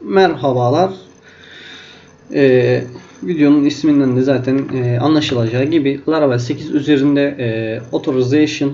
Merhabalar. Ee, videonun isminden de zaten e, anlaşılacağı gibi Laravel 8 üzerinde e, authorization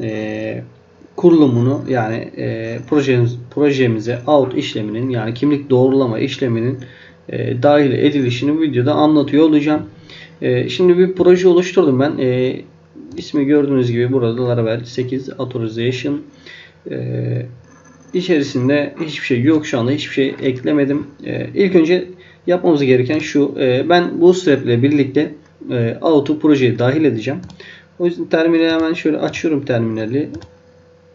e, kurulumunu yani e, projemiz, projemize out işleminin yani kimlik doğrulama işleminin e, dahil edilişini videoda anlatıyor olacağım. E, şimdi bir proje oluşturdum ben. E, ismi gördüğünüz gibi burada Laravel 8 authorization e, içerisinde hiçbir şey yok. Şu anda hiçbir şey eklemedim. Ee, ilk önce yapmamız gereken şu. E, ben Bootstrap ile birlikte e, Auto projeye dahil edeceğim. O yüzden terminali hemen şöyle açıyorum terminali.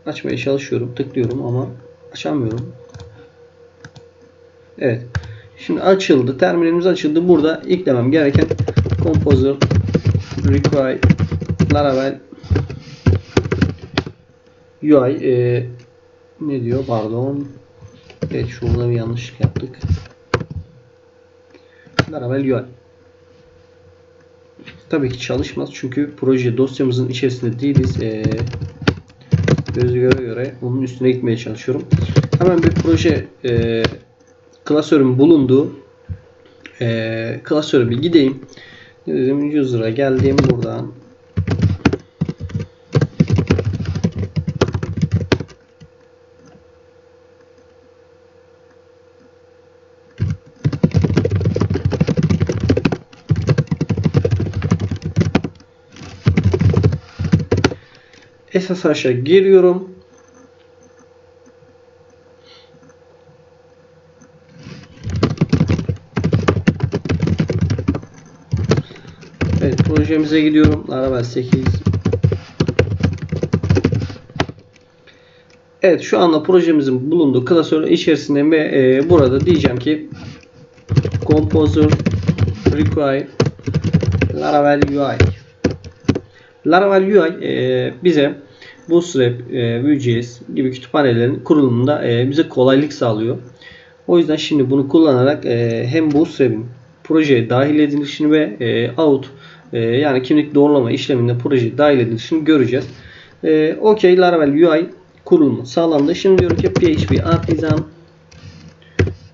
Açmaya çalışıyorum. Tıklıyorum ama açamıyorum. Evet. Şimdi açıldı. Terminalimiz açıldı. Burada eklemem gereken Composer Require Laravel UI e, ne diyor? Pardon. Evet şurada bir yanlışlık yaptık. Laravel UI tabii ki çalışmaz çünkü proje dosyamızın içerisinde değiliz. Ee, göz göre göre onun üstüne gitmeye çalışıyorum. Hemen bir proje e, klasörün bulunduğu e, klasöre bir gideyim. Ne dedim user'a geldim buradan SSH'a giriyorum. Evet projemize gidiyorum. Laravel 8. Evet şu anda projemizin bulunduğu klasör içerisinde ve e, burada diyeceğim ki Composer Require Laravel UI Laravel UI e, bize Bootstrap, e, Vue.js gibi kütüphanelerin kurulumunda e, bize kolaylık sağlıyor. O yüzden şimdi bunu kullanarak e, hem Bootstrap'in projeye dahil edilişini ve e, out e, yani kimlik doğrulama işleminde projeye dahil edilişini göreceğiz. E, OK Laravel UI kurulumu sağlandı. Şimdi diyorum ki PHP Artisan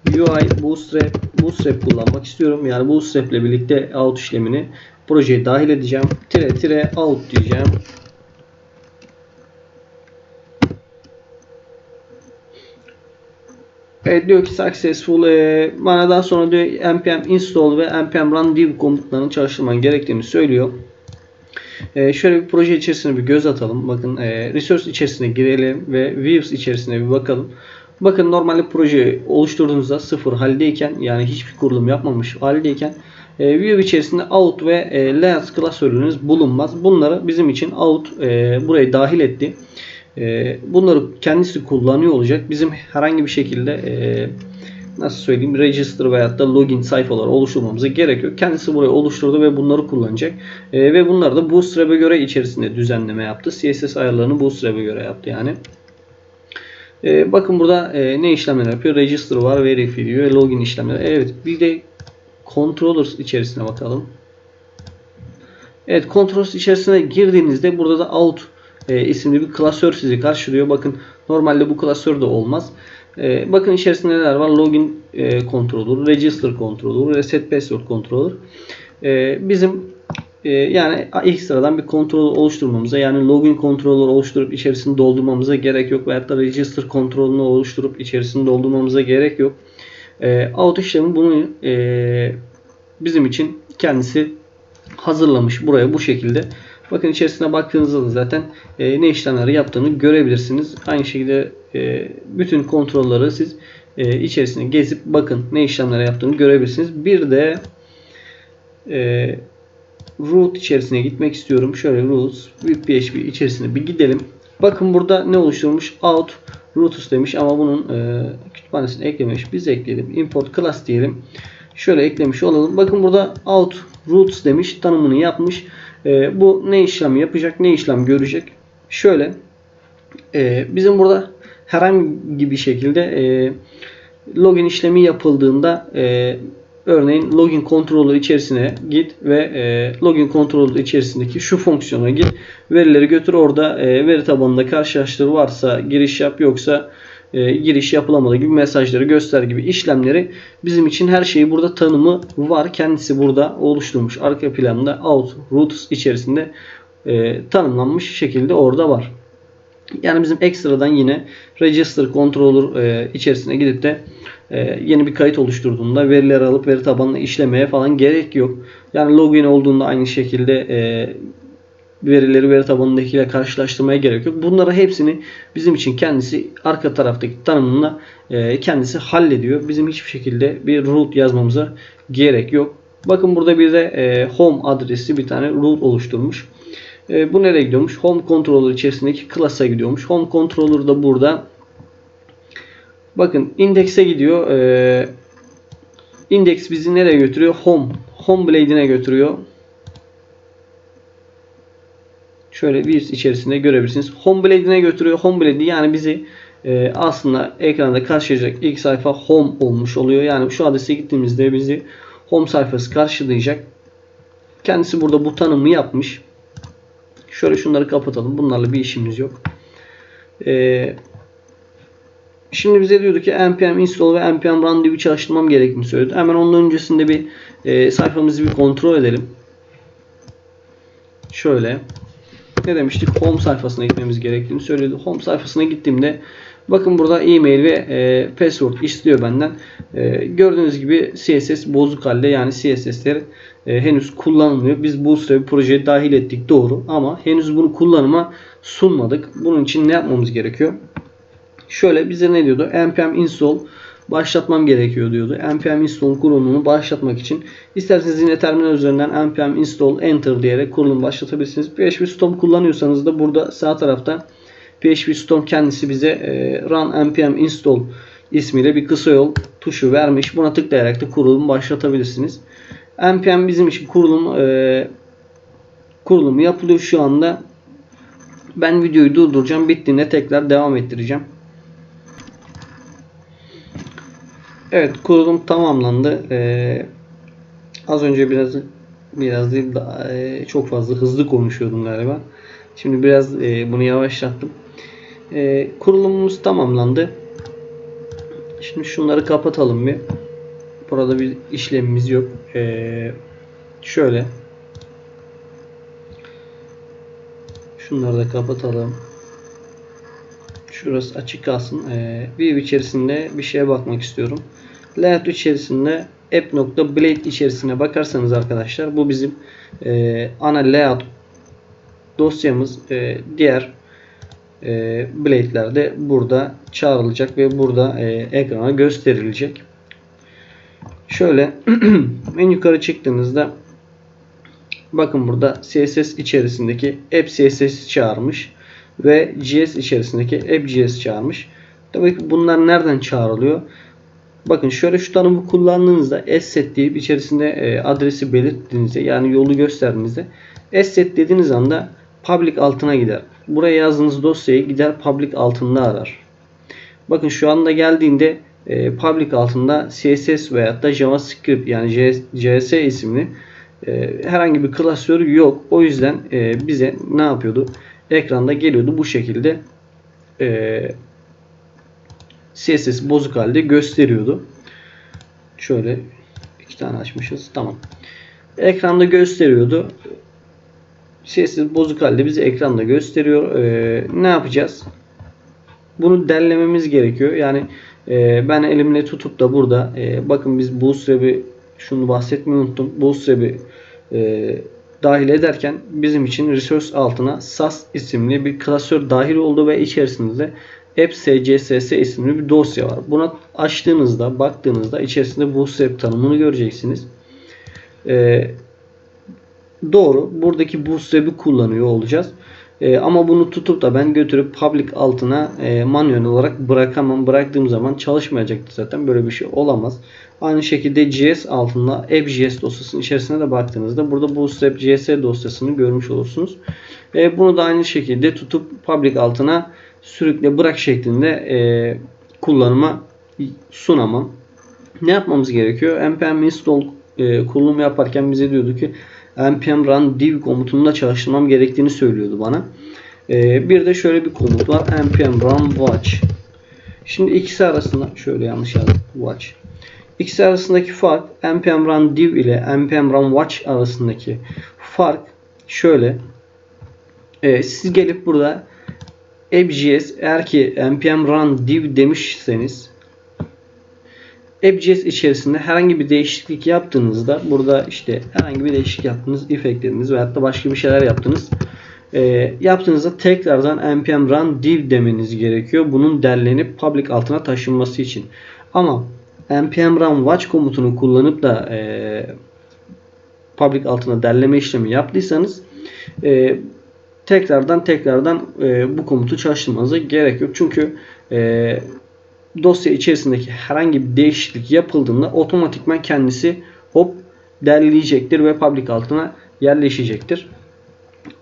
UI Bootstrap Bootstrap kullanmak istiyorum. Yani Bootstrap ile birlikte out işlemini projeye dahil edeceğim. Tire tire out diyeceğim. Evet diyor ki successful e, bana daha sonra diyor npm install ve npm run div komutlarını çalıştırman gerektiğini söylüyor. E, şöyle bir proje içerisine bir göz atalım. Bakın e, resource içerisine girelim ve views içerisine bir bakalım. Bakın normalde proje oluşturduğunuzda sıfır haldeyken yani hiçbir kurulum yapmamış haldeyken e, view içerisinde out ve e, layers klasörünüz bulunmaz. Bunları bizim için out e, buraya dahil etti. E, bunları kendisi kullanıyor olacak. Bizim herhangi bir şekilde e, nasıl söyleyeyim register veyahut da login sayfaları oluşturmamıza gerek yok. Kendisi burayı oluşturdu ve bunları kullanacak. E, ve bunları da Bootstrap'e göre içerisinde düzenleme yaptı. CSS ayarlarını Bootstrap'e göre yaptı yani. E, bakın burada e, ne işlemler yapıyor? Register var, verify diyor, login işlemleri. Evet, bir de controllers içerisine bakalım. Evet, controllers içerisine girdiğinizde burada da out e, isimli bir klasör sizi karşılıyor. Bakın normalde bu klasör de olmaz. E, bakın içerisinde neler var? Login e, controller, register controller, reset password controller. E, bizim e, yani ilk sıradan bir kontrol oluşturmamıza yani login controller oluşturup içerisini doldurmamıza gerek yok. Veyahut da register kontrolünü oluşturup içerisini doldurmamıza gerek yok. E, out işlemi bunu e, bizim için kendisi hazırlamış buraya bu şekilde. Bakın içerisine baktığınızda da zaten e, ne işlemleri yaptığını görebilirsiniz. Aynı şekilde e, bütün kontrolleri siz e, içerisine gezip bakın ne işlemler yaptığını görebilirsiniz. Bir de e, root içerisine gitmek istiyorum. Şöyle roots PHP içerisine bir gidelim. Bakın burada ne oluşturmuş? Out roots demiş ama bunun e, kütüphanesini eklememiş. Biz ekleyelim. Import class diyelim. Şöyle eklemiş olalım. Bakın burada out roots demiş. Tanımını yapmış. E, bu ne işlem yapacak? Ne işlem görecek? Şöyle e, bizim burada herhangi bir şekilde e, login işlemi yapıldığında e, örneğin login controller içerisine git ve e, login controller içerisindeki şu fonksiyona git. Verileri götür orada e, veri tabanında karşılaştır varsa giriş yap yoksa e, giriş yapılamadı gibi mesajları göster gibi işlemleri bizim için her şeyi burada tanımı var. Kendisi burada oluşturmuş. Arka planda out routes içerisinde e, tanımlanmış şekilde orada var. Yani bizim ekstradan yine register controller e, içerisine gidip de e, yeni bir kayıt oluşturduğunda verileri alıp veri tabanına işlemeye falan gerek yok. Yani login olduğunda aynı şekilde e, verileri veri tabanındakiyle karşılaştırmaya gerek yok. Bunları hepsini bizim için kendisi arka taraftaki tanımında e, kendisi hallediyor. Bizim hiçbir şekilde bir root yazmamıza gerek yok. Bakın burada bir de e, home adresi bir tane root oluşturmuş. E, bu nereye gidiyormuş? Home controller içerisindeki class'a gidiyormuş. Home controller da burada. Bakın indekse gidiyor. E, index bizi nereye götürüyor? Home. Home blade'ine götürüyor. Şöyle bir içerisinde görebilirsiniz. Home blade'ine götürüyor. Home blade yani bizi e, aslında ekranda karşılayacak ilk sayfa home olmuş oluyor. Yani şu adrese gittiğimizde bizi home sayfası karşılayacak. Kendisi burada bu tanımı yapmış. Şöyle şunları kapatalım. Bunlarla bir işimiz yok. Ee, şimdi bize diyordu ki npm install ve npm run diye bir çalıştırmam gerektiğini söyledi. Hemen onun öncesinde bir e, sayfamızı bir kontrol edelim. Şöyle. Ne demiştik? Home sayfasına gitmemiz gerektiğini söyledi. Home sayfasına gittiğimde bakın burada e-mail ve e, password istiyor benden. E, gördüğünüz gibi CSS bozuk halde yani CSS'ler e, henüz kullanılmıyor. Biz bir projeye dahil ettik doğru ama henüz bunu kullanıma sunmadık. Bunun için ne yapmamız gerekiyor? Şöyle bize ne diyordu? npm install başlatmam gerekiyor diyordu. npm install kurulumunu başlatmak için isterseniz yine terminal üzerinden npm install enter diyerek kurulum başlatabilirsiniz. PHP Storm kullanıyorsanız da burada sağ tarafta PHP Storm kendisi bize e, run npm install ismiyle bir kısa yol tuşu vermiş. Buna tıklayarak da kurulum başlatabilirsiniz. npm bizim için kurulum e, kurulumu yapılıyor şu anda. Ben videoyu durduracağım. Bittiğinde tekrar devam ettireceğim. Evet kurulum tamamlandı. Ee, az önce biraz biraz değil daha, e, çok fazla hızlı konuşuyordum galiba. Şimdi biraz e, bunu yavaşlattım. E, kurulumumuz tamamlandı. Şimdi şunları kapatalım bir. Burada bir işlemimiz yok. E, şöyle. Şunları da kapatalım. Şurası açık kalsın. Ee, View içerisinde bir şeye bakmak istiyorum. Layout içerisinde app.blade içerisine bakarsanız arkadaşlar bu bizim e, ana layout dosyamız e, diğer e, blade'lerde burada çağrılacak ve burada e, ekrana gösterilecek. Şöyle en yukarı çıktığınızda bakın burada CSS içerisindeki app CSS çağırmış ve GS içerisindeki app.js çağırmış. Tabii ki bunlar nereden çağrılıyor? Bakın şöyle şu tanımı kullandığınızda asset deyip içerisinde e, adresi belirttiğinizde yani yolu gösterdiğinizde asset dediğiniz anda public altına gider. Buraya yazdığınız dosyayı gider public altında arar. Bakın şu anda geldiğinde e, public altında CSS veya da JavaScript yani JS isimli e, herhangi bir klasör yok. O yüzden bize ne yapıyordu? ekranda geliyordu bu şekilde e, CSS bozuk halde gösteriyordu. Şöyle iki tane açmışız. Tamam. Ekranda gösteriyordu. CSS bozuk halde bize ekranda gösteriyor. E, ne yapacağız? Bunu derlememiz gerekiyor. Yani e, ben elimle tutup da burada e, bakın biz Bootstrap'i şunu bahsetmeyi unuttum. Bootstrap'i e, dahil ederken bizim için resource altına SAS isimli bir klasör dahil oldu ve içerisinde app.css isimli bir dosya var. Buna açtığınızda, baktığınızda içerisinde Bootstrap tanımını göreceksiniz. Ee, doğru. Buradaki Bootstrap'i kullanıyor olacağız. E, ama bunu tutup da ben götürüp public altına e, manuel olarak bırakamam. Bıraktığım zaman çalışmayacaktır zaten. Böyle bir şey olamaz. Aynı şekilde GS altında app.js dosyasının içerisine de baktığınızda burada Bootstrap JS dosyasını görmüş olursunuz. E, bunu da aynı şekilde tutup public altına sürükle bırak şeklinde e, kullanıma sunamam. Ne yapmamız gerekiyor? npm install e, kurulum yaparken bize diyordu ki npm run div komutunda çalıştırmam gerektiğini söylüyordu bana. Ee, bir de şöyle bir komut var. npm run watch. Şimdi ikisi arasında şöyle yanlış yazdım. Watch. İkisi arasındaki fark npm run div ile npm run watch arasındaki fark şöyle. Ee, siz gelip burada app.js eğer ki npm run div demişseniz app.js içerisinde herhangi bir değişiklik yaptığınızda burada işte herhangi bir değişiklik yaptınız, if eklediniz veyahut da başka bir şeyler yaptınız. E, yaptığınızda tekrardan npm run div demeniz gerekiyor. Bunun derlenip public altına taşınması için. Ama npm run watch komutunu kullanıp da e, public altına derleme işlemi yaptıysanız e, tekrardan tekrardan e, bu komutu çalıştırmanıza gerek yok. Çünkü e, dosya içerisindeki herhangi bir değişiklik yapıldığında otomatikman kendisi hop derleyecektir ve public altına yerleşecektir.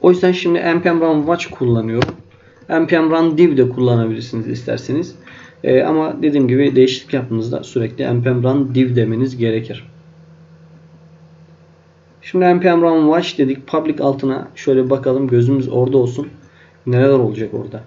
O yüzden şimdi npm run watch kullanıyorum. npm run div de kullanabilirsiniz isterseniz. Ee, ama dediğim gibi değişiklik yaptığınızda sürekli npm run div demeniz gerekir. Şimdi npm run watch dedik. Public altına şöyle bakalım. Gözümüz orada olsun. Neler olacak orada?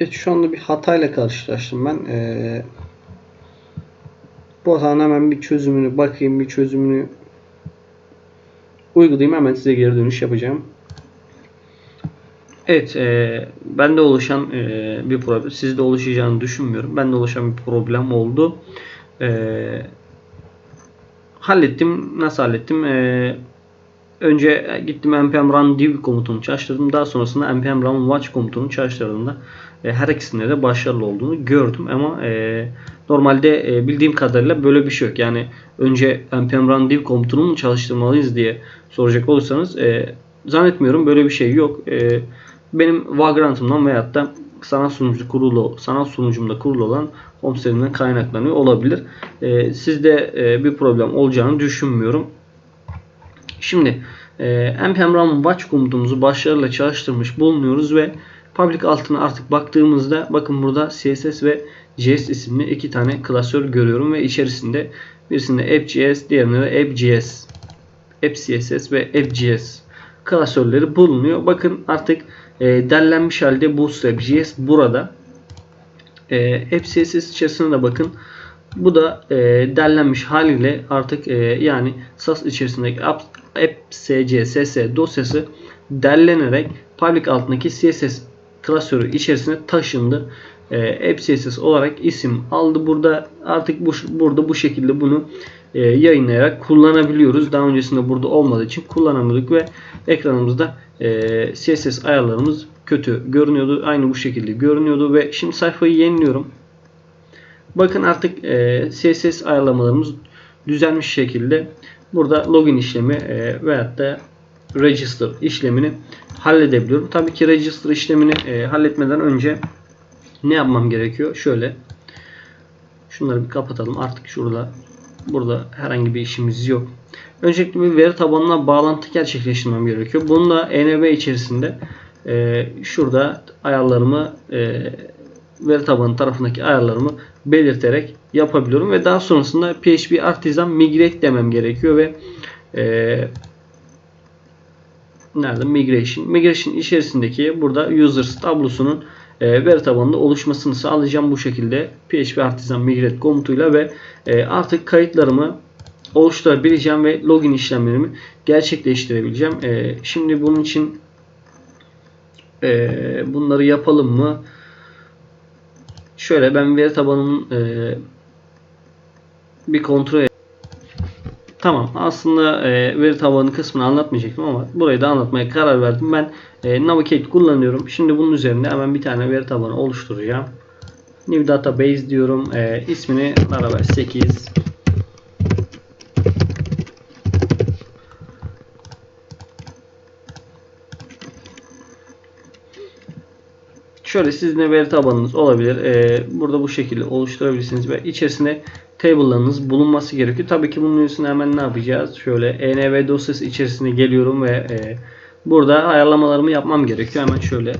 Evet şu anda bir hatayla karşılaştım ben. Ee, bu hatanın hemen bir çözümünü bakayım bir çözümünü uygulayayım hemen size geri dönüş yapacağım. Evet e, bende oluşan e, bir problem sizde oluşacağını düşünmüyorum. Bende oluşan bir problem oldu. E, hallettim. Nasıl hallettim? E, önce gittim npm run div komutunu çalıştırdım. Daha sonrasında npm run watch komutunu çalıştırdığımda e, her ikisinde de başarılı olduğunu gördüm ama e, normalde e, bildiğim kadarıyla böyle bir şey yok. Yani önce npm run div komutunu mu çalıştırmalıyız diye soracak olursanız e, zannetmiyorum böyle bir şey yok. E, benim Vagrant'ımdan veyahut da sanat sunucu kurulu, sanat sunucumda kurulu olan home site'imden kaynaklanıyor olabilir. E, sizde e, bir problem olacağını düşünmüyorum. Şimdi e, npm run watch komutumuzu başarıyla çalıştırmış bulunuyoruz ve public altına artık baktığımızda bakın burada CSS ve JS isimli iki tane klasör görüyorum ve içerisinde birisinde app.js diğerinde de app.js app.css ve app.js klasörleri bulunuyor. Bakın artık e, derlenmiş halde Bootstrap.js burada. E, app.css içerisine de bakın. Bu da e, derlenmiş haliyle artık e, yani SAS içerisindeki app.css dosyası derlenerek public altındaki CSS klasörü içerisine taşındı. E, app CSS olarak isim aldı. Burada artık bu burada bu şekilde bunu e, yayınlayarak kullanabiliyoruz. Daha öncesinde burada olmadığı için kullanamadık ve ekranımızda e, CSS ayarlarımız kötü görünüyordu. Aynı bu şekilde görünüyordu ve şimdi sayfayı yeniliyorum. Bakın artık e, CSS ayarlamalarımız düzenmiş şekilde burada login işlemi e, veyahut da register işlemini halledebiliyorum. Tabii ki register işlemini e, halletmeden önce ne yapmam gerekiyor? Şöyle şunları bir kapatalım. Artık şurada burada herhangi bir işimiz yok. Öncelikle bir veri tabanına bağlantı gerçekleştirmem gerekiyor. Bunu da env içerisinde e, şurada ayarlarımı e, veri tabanı tarafındaki ayarlarımı belirterek yapabiliyorum ve daha sonrasında PHP artisan migrate demem gerekiyor ve e, nerede migration migration içerisindeki burada users tablosunun e, veri tabanında oluşmasını sağlayacağım bu şekilde php artisan migrate komutuyla ve e, artık kayıtlarımı oluşturabileceğim ve login işlemlerimi gerçekleştirebileceğim. E, şimdi bunun için e, bunları yapalım mı? Şöyle ben veri tabanının e, bir kontrol et. Tamam aslında e, veri tabanı kısmını anlatmayacaktım ama burayı da anlatmaya karar verdim. Ben e, Navigate kullanıyorum. Şimdi bunun üzerinde hemen bir tane veri tabanı oluşturacağım. New Database diyorum. E, ismini Laravel 8 Şöyle sizin veri tabanınız olabilir. Ee, burada bu şekilde oluşturabilirsiniz ve içerisinde table'larınız bulunması gerekiyor. Tabii ki bunun üstüne hemen ne yapacağız? Şöyle env dosyası içerisine geliyorum ve e, burada ayarlamalarımı yapmam gerekiyor. Hemen şöyle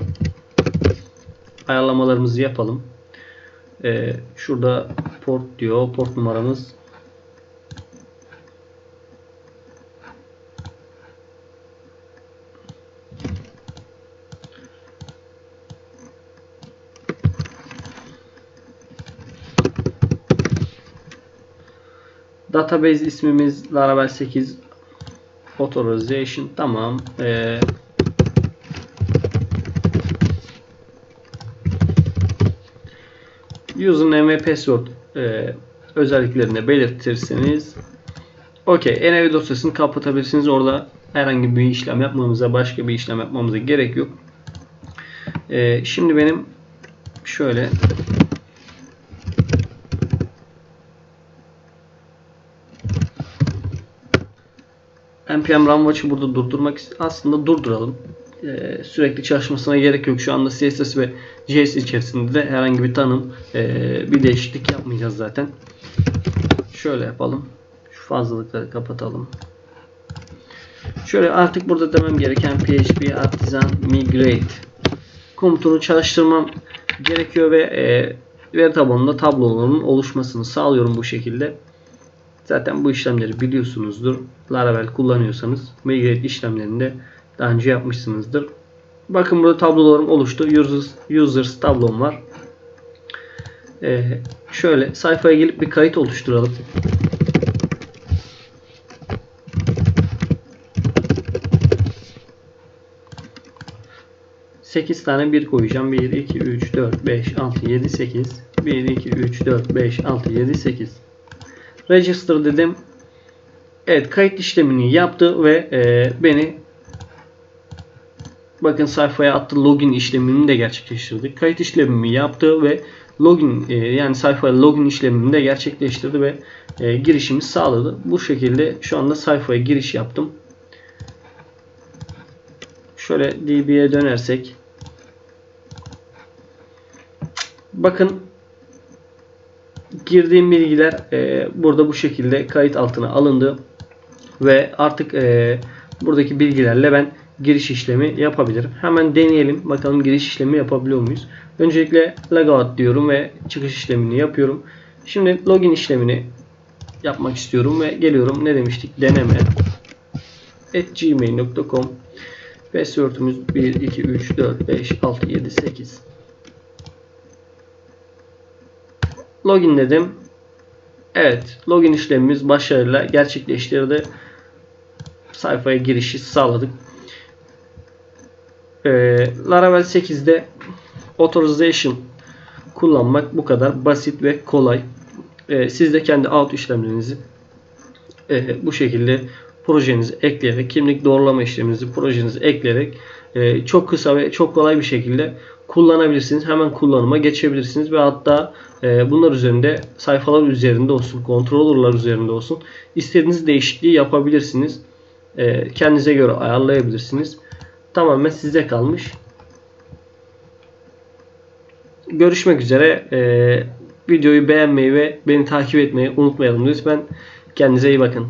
ayarlamalarımızı yapalım. Ee, şurada port diyor. Port numaramız Database ismimiz Laravel 8 Authorization tamam. Ee, username ve password e, özelliklerini belirtirseniz okey. Env dosyasını kapatabilirsiniz. Orada herhangi bir işlem yapmamıza, başka bir işlem yapmamıza gerek yok. Ee, şimdi benim şöyle npm run watch'ı burada durdurmak aslında durduralım. Ee, sürekli çalışmasına gerek yok. Şu anda CSS ve JS içerisinde de herhangi bir tanım ee, bir değişiklik yapmayacağız zaten. Şöyle yapalım. Şu fazlalıkları kapatalım. Şöyle artık burada demem gereken PHP Artisan Migrate komutunu çalıştırmam gerekiyor ve e, veri tabanında tabloların oluşmasını sağlıyorum bu şekilde. Zaten bu işlemleri biliyorsunuzdur. Laravel kullanıyorsanız migrate işlemlerinde daha önce yapmışsınızdır. Bakın burada tablolarım oluştu. Users, users tablom var. Ee, şöyle sayfaya gelip bir kayıt oluşturalım. Sekiz tane bir koyacağım. 1, 2, 3, 4, 5, 6, 7, 8. 1, 2, 3, 4, 5, 6, 7, 8. Register dedim. Evet kayıt işlemini yaptı ve e, beni bakın sayfaya attı login işlemini de gerçekleştirdi. Kayıt işlemimi yaptı ve login e, yani sayfaya login işlemini de gerçekleştirdi ve e, girişimi sağladı. Bu şekilde şu anda sayfaya giriş yaptım. Şöyle DB'ye dönersek bakın girdiğim bilgiler e, burada bu şekilde kayıt altına alındı ve artık e, buradaki bilgilerle ben giriş işlemi yapabilirim. Hemen deneyelim bakalım giriş işlemi yapabiliyor muyuz? Öncelikle logout diyorum ve çıkış işlemini yapıyorum. Şimdi login işlemini yapmak istiyorum ve geliyorum. Ne demiştik? Deneme at gmail.com Password'ümüz 1, 2, 3, 4, 5, 6, 7, 8 Login dedim. Evet. Login işlemimiz başarıyla gerçekleştirdi. Sayfaya girişi sağladık. Ee, Laravel 8'de Authorization kullanmak bu kadar basit ve kolay. Ee, siz de kendi out işlemlerinizi e, bu şekilde projenizi ekleyerek, kimlik doğrulama işleminizi projenizi ekleyerek e, çok kısa ve çok kolay bir şekilde kullanabilirsiniz. Hemen kullanıma geçebilirsiniz ve hatta e, bunlar üzerinde sayfalar üzerinde olsun, controller'lar üzerinde olsun istediğiniz değişikliği yapabilirsiniz. E, kendinize göre ayarlayabilirsiniz. Tamamen size kalmış. Görüşmek üzere. E, videoyu beğenmeyi ve beni takip etmeyi unutmayalım lütfen. Kendinize iyi bakın.